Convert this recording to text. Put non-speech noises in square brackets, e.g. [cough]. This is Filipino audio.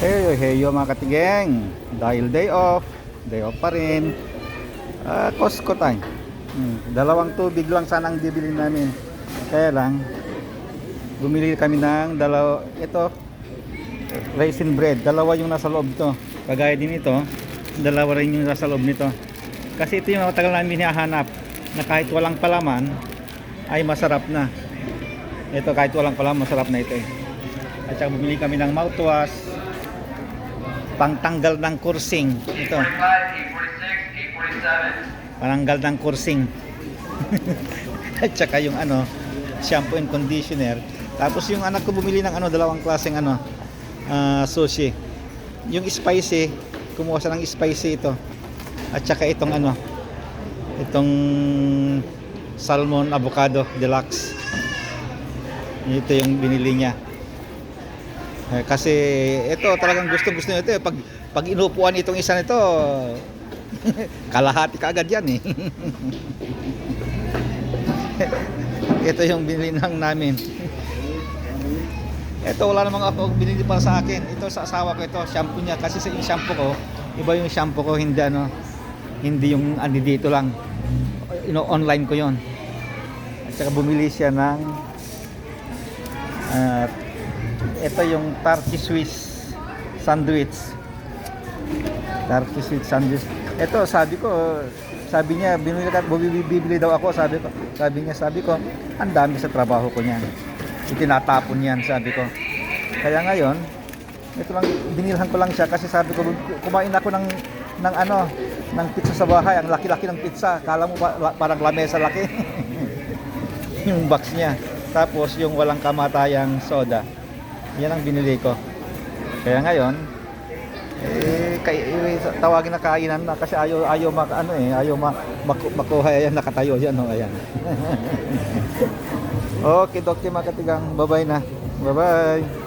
Heyo, heyo mga katigeng. Dahil day off, day off pa rin. Ah, Costco time. Hmm, dalawang tubig lang sana ang bibili namin. Kaya lang, bumili kami ng dalawa, ito, raisin bread. Dalawa yung nasa loob to. Kagaya din ito, dalawa rin yung nasa loob nito. Kasi ito yung matagal namin hinahanap na kahit walang palaman, ay masarap na. Ito kahit walang palaman, masarap na ito eh. At saka bumili kami ng mouthwash, pangtanggal ng kursing. Ito, 45, 846, 847. pananggal ng kursing. [laughs] At saka yung ano, shampoo and conditioner. Tapos yung anak ko bumili ng ano, dalawang klaseng ano, ah, sushi. Yung spicy, kumuha siya ng spicy ito. At saka itong ano, itong salmon avocado deluxe. Ito yung binili niya. Eh, kasi ito talagang gusto gusto nito eh. Pag, pag inupuan itong isa nito, [laughs] kalahati kaagad yan eh. [laughs] ito yung binili ng namin. Ito wala namang ako binili para sa akin. Ito sa asawa ko ito, shampoo niya. Kasi sa yung shampoo ko, iba yung shampoo ko, hindi ano, hindi yung andi dito lang. Ino online ko yon. At saka bumili siya ng ah, ito yung Turkey Swiss sandwich. Turkey Swiss sandwich. Ito sabi ko, sabi niya binili ka bibili, daw ako, sabi ko. Sabi niya, sabi ko, ang dami sa trabaho ko niyan. Itinatapon yan, sabi ko. Kaya ngayon, ito lang binilhan ko lang siya kasi sabi ko kumain ako ng ng ano, ng pizza sa bahay, ang laki-laki ng pizza. Kala mo pa- parang lamesa laki. [laughs] yung box niya. Tapos yung walang kamatayang soda. Yan ang binili ko. Kaya ngayon, eh, kay, eh, tawagin na kainan na kasi ayaw ayaw mak ano eh, ayaw ma, maku- makuha ayan nakatayo yan oh, ayan. [laughs] okay, dokte mga katigang. Bye-bye na. Bye-bye.